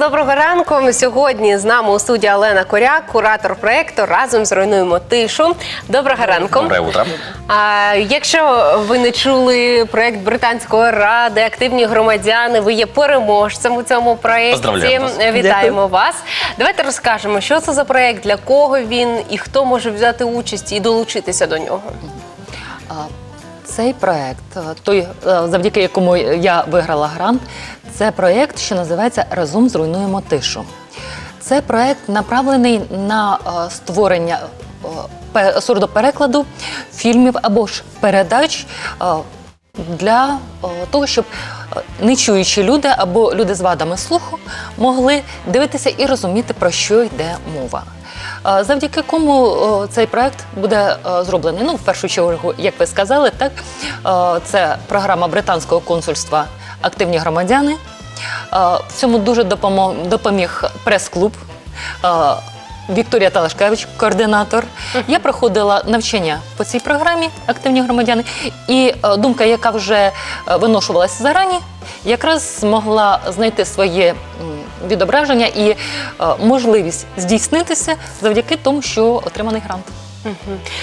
доброго ранку. Сьогодні з нами у студії Олена Коряк, куратор проєкту Разом зруйнуємо тишу. Доброго ранку. Доброе утро. А, якщо ви не чули проєкт Британської ради, активні громадяни, ви є переможцем у цьому проєкті. Поздравляємо вас. Вітаємо вас. Давайте розкажемо, що це за проєкт, для кого він і хто може взяти участь і долучитися до нього. А, Цей проект, е, той, е, завдяки якому я виграла грант, це проект, що називається Разом зруйнуємо тишу. Це проект направлений на е, створення сурдоперекладу фільмів або ж передач для того, щоб нечуючі люди або люди з вадами слуху могли дивитися і розуміти, про що йде мова. Завдяки кому цей проект буде е, зроблений? Ну, в першу чергу, як ви сказали, так е, це програма британського консульства Активні громадяни. Е, В цьому дуже допоміг прес-клуб. Вікторія Талашкевич, координатор. Я проходила навчання по цій програмі Активні громадяни, і думка, яка вже виношувалася зарані, якраз змогла знайти своє відображення і е, можливість здійснитися завдяки тому, що отриманий грант.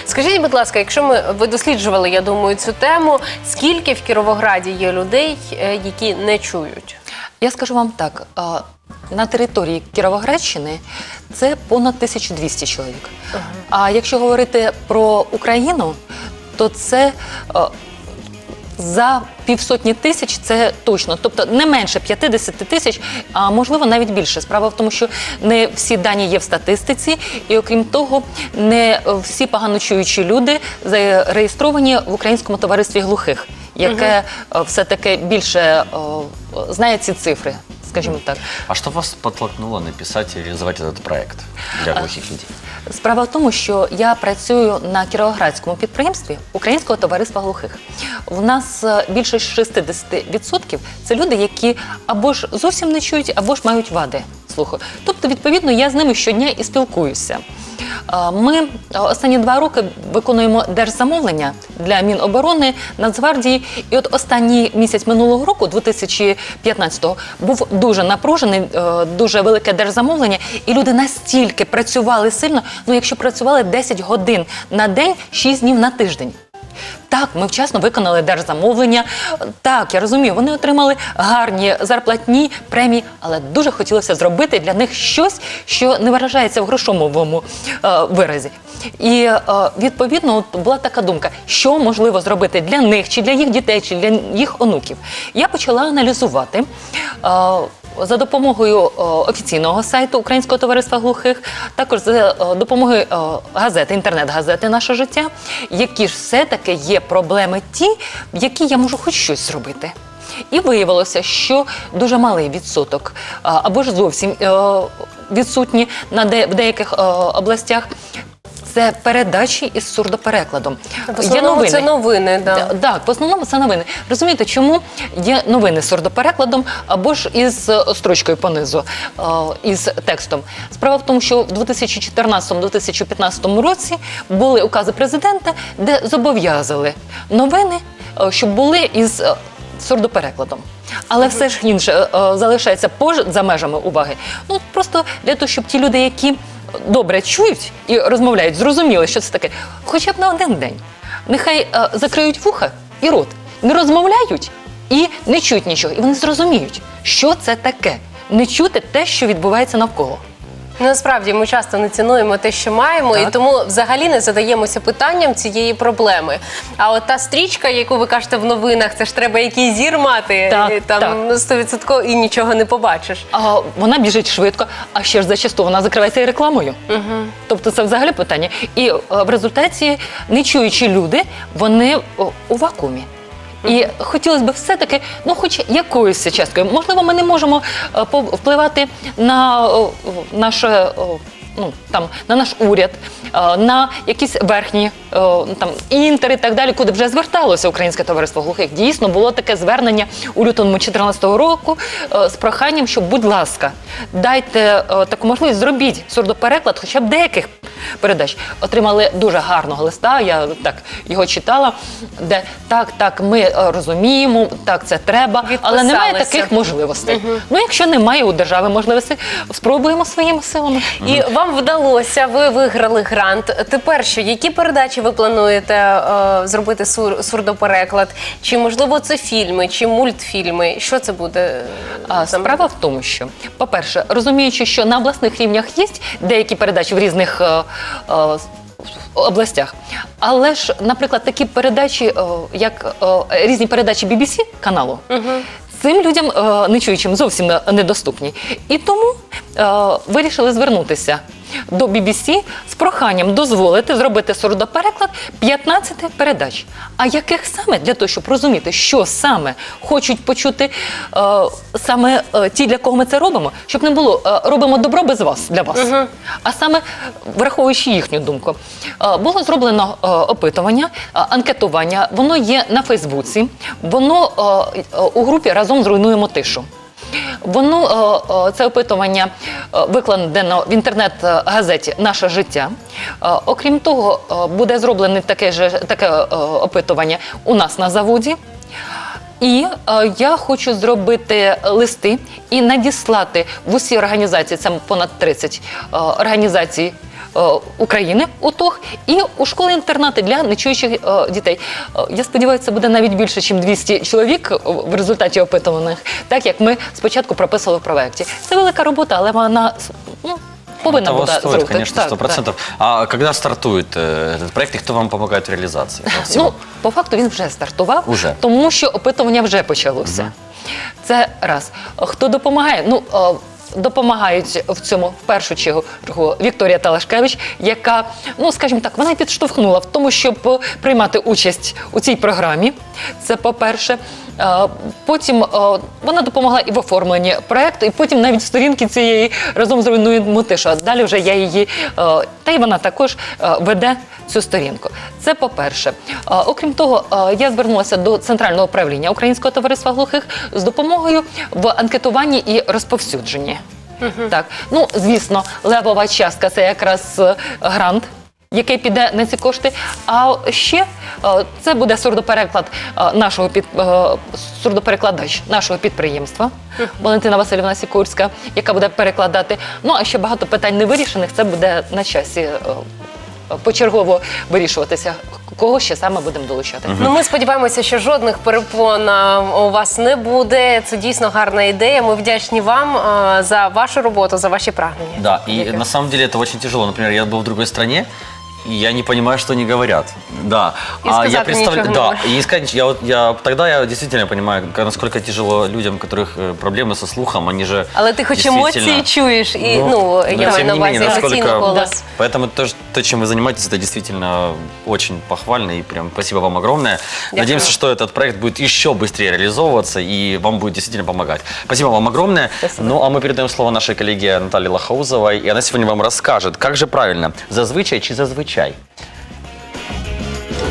Скажіть, будь ласка, якщо ми ви досліджували, я думаю, цю тему, скільки в Кіровограді є людей, е, які не чують? Я скажу вам так: е, на території Кіровоградщини це понад 1200 чоловік. А якщо говорити про Україну, то це за півсотні тисяч це точно, тобто не менше 50 тисяч, а можливо навіть більше. Справа в тому, що не всі дані є в статистиці, і окрім того, не всі погано чуючі люди зареєстровані в українському товаристві глухих, яке е, все-таки більше е, знає ці цифри, скажімо так. А что вас подтолкнуло написать и реализовать этот проект для глухих людей? Справа в тому, що я працюю на кіровоградському підприємстві Українського товариства глухих. В нас е, більше 60% це люди, які або ж зовсім не чують, або ж мають вади слуху. Тобто, відповідно, я з ними щодня і спілкуюся. Е, Ми е, останні два роки виконуємо держзамовлення для Міноборони, Нацгвардії. І от останній місяць минулого року, 2015-го, був дуже напружений, е, дуже велике держзамовлення, і люди настільки працювали сильно, ну якщо працювали 10 годин на день, 6 днів на тиждень. Так, ми вчасно виконали держзамовлення. Так, я розумію, вони отримали гарні зарплатні премії, але дуже хотілося зробити для них щось, що не виражається в грошовому е, виразі. І е, відповідно от була така думка, що можливо зробити для них, чи для їх дітей, чи для їх онуків. Я почала аналізувати. Е, за допомогою е, офіційного сайту Українського товариства глухих, також за е, допомогою е, газети, інтернет-газети Наше життя, які ж все-таки є проблеми ті, які я можу хоч щось зробити. І виявилося, що дуже малий відсоток або ж зовсім відсутні на де, в деяких областях. Це передачі із сурдоперекладом. В основному це новини, да. Та- Так, в основному це новини. Розумієте, чому є новини з сурдоперекладом або ж із е, строчкою понизу, е, із текстом? Справа в тому, що в 2014-2015 році були укази президента, де зобов'язали новини, е, щоб були із сурдоперекладом. Але все ж інше залишається пож- за межами уваги. Ну просто для того, щоб ті люди, які добре чують і розмовляють, зрозуміли, що це таке, хоча б на один день. Нехай е, закриють вуха і рот, не розмовляють і не чують нічого. І вони зрозуміють, що це таке. Не чути те, що відбувається навколо. Ну, Насправді ми часто не цінуємо те, що маємо, і тому взагалі не задаємося питанням цієї проблеми. А от та стрічка, яку ви кажете в новинах, це ж треба якийсь зір мати Так, там так. 100% і нічого не побачиш. А вона біжить швидко, а ще ж зачасту вона закривається і рекламою. Угу. Тобто це взагалі питання. І е, в результаті нечуючі люди, вони у вакуумі. І хотілося б все-таки, ну, хоч якоюсь часткою. Можливо, ми не можемо е, впливати на о, наше ну там на наш уряд, е, на якісь верхні е, там інтер і так далі, куди вже зверталося Українське товариство глухих. Дійсно було таке звернення у лютому 2014 року е, з проханням, що, будь ласка, дайте таку можливість, зробіть сурдопереклад, хоча б деяких передач. Отримали дуже гарного листа. Я так його читала, де так, так, ми розуміємо, так це треба, але немає таких можливостей. Ну, якщо немає у держави можливостей, спробуємо своїми силами. І вам вдалося, ви виграли грант. Тепер що, які передачі ви плануєте е, зробити сур, сурдопереклад? Чи можливо це фільми, чи мультфільми? Що це буде? А. Справа в тому, що, по-перше, розуміючи, що на обласних рівнях є деякі передачі в різних е, е, областях, але ж, наприклад, такі передачі, е, як е, різні передачі BBC каналу, цим людям е, нечуючим зовсім недоступні. І тому е, вирішили звернутися. До BBC з проханням дозволити зробити сурдопереклад 15 передач. А яких саме для того, щоб розуміти, що саме хочуть почути е, саме е, ті, для кого ми це робимо, щоб не було е, робимо добро без вас для вас, а саме враховуючи їхню думку, Е, було зроблено е, опитування, е, анкетування. Воно є на Фейсбуці, воно е, е, у групі разом зруйнуємо тишу. Воно е, е, це опитування е, викладено в інтернет-газеті Наше життя. Окрім того, буде зроблене таке таке опитування у нас на заводі. І е, я хочу зробити листи і надіслати в усі організації, це понад 30 е, організацій е, України УТОГ і у школи-інтернати для нечуючих е, дітей. Е, Я сподіваюся, це буде навіть більше, ніж 200 чоловік в результаті опитуваних, так як ми спочатку прописали в проєкті. Це велика робота, але вона повинна Того бути стоит, зробити. конечно, Так, сто так. процентов. А когда стартует э, этот проект и кто вам помогает в реализации? этого всего? Ну, по факту він вже стартував, Уже. тому що опитування вже почалося. Це раз. Хто допомагає? Ну, е, Допомагають в цьому в першу чергу Вікторія Талашкевич, яка, ну скажімо так, вона й підштовхнула в тому, щоб е, приймати участь у цій програмі. Це по-перше. Е, Потім е, вона допомогла і в оформленні проекту, і потім навіть сторінки цієї разом з руйнуємо тишу. А Далі вже я її, е, та й вона також веде цю сторінку. Це по-перше. Окрім того, я звернулася до центрального управління Українського товариства глухих з допомогою в анкетуванні і розповсюдженні. Так, ну звісно, левова частка це якраз грант. Який піде на ці кошти. А ще е, це буде сурдопереклад е, нашого під е, сурдоперекладач нашого підприємства Валентина Васильівна Сікорська, яка буде перекладати. Ну а ще багато питань не вирішених. Це буде на часі почергово вирішуватися. Кого ще саме будемо долучати? Ну, ми сподіваємося, що жодних перепон у вас не буде. Це дійсно гарна ідея. Ми вдячні вам за вашу роботу, за ваші прагнення. Да, и Дякую. на самом деле это очень тяжело. Например, я был в другой стране, я не понимаю, что они говорят. Да. И а я сказать представляю, ничего не да, и искать, я вот, я тогда я действительно понимаю, как- насколько тяжело людям, у которых э, проблемы со слухом, они же Але ти хоч действительно- емоції чуєш, і ну, но я маю тем на не увазі менее, емоційний насколько- голос. Поэтому то, что- то, чем вы занимаетесь, это действительно очень похвально и прям спасибо вам огромное. Надеемся, что этот проект будет еще быстрее реализовываться и вам будет действительно помогать. Спасибо вам огромное. Спасибо. Ну, а мы передаем слово нашей коллеге Наталье Лохаузовой, и она сегодня вам расскажет, как же правильно, зазвичай чи зазвичай? Okay.